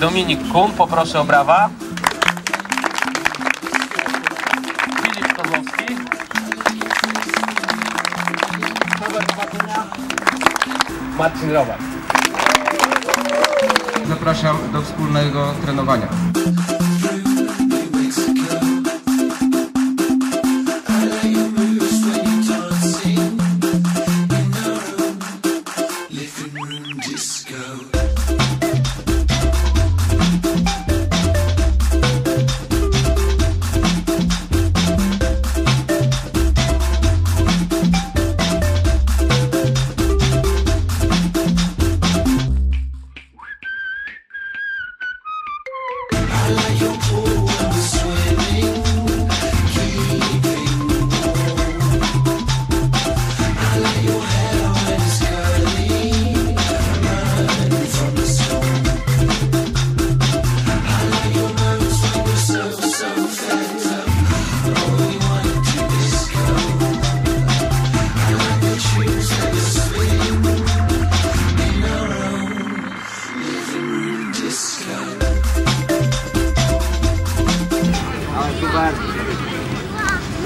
Dominik Kum, poproszę o brawa. Filip Kozłowski. Robert. Marcin Robak. Zapraszam do wspólnego trenowania.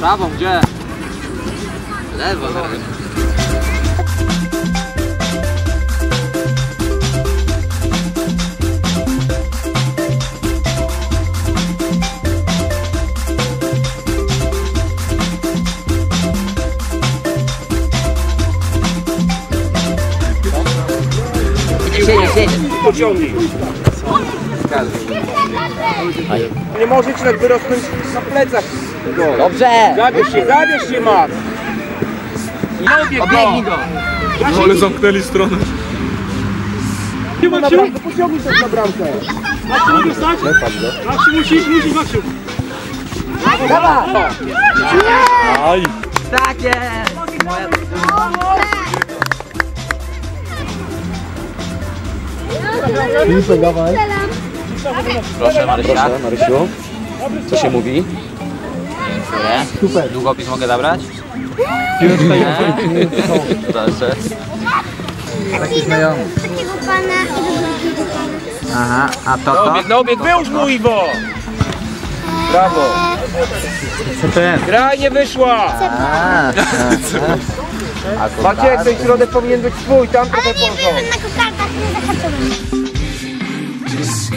Prawą, gdzie? Lewo. Siedzi, siedzi. Pociągnij. Nie możecie tak wyrosnąć na plecach. Go. Dobrze. Zabierz się, zabierz się, Max. Nie Obiegnij go. Ale zamknęli stronę. Nie ma bramkę, pociągnij też na bramkę. Maksiu, mogę stać? Maksiu, musisz, musisz, Maksiu. Aj. Tak jest. Moja Proszę Marysia. Marysiu. Co się mówi? Super. Długopis mogę zabrać? Piłeczka nie. Proszę. Taki znajomy. Takiego pana i drugiego pana. Aha, a to to? obieg, na obieg, wyłóż mu Iwo. Brawo. Co to jest? Gra nie wyszła. A, Maciek, ten środek powinien być twój, tam trochę Ale nie poszło. byłem na kokardach, nie zahaczyłem. disco.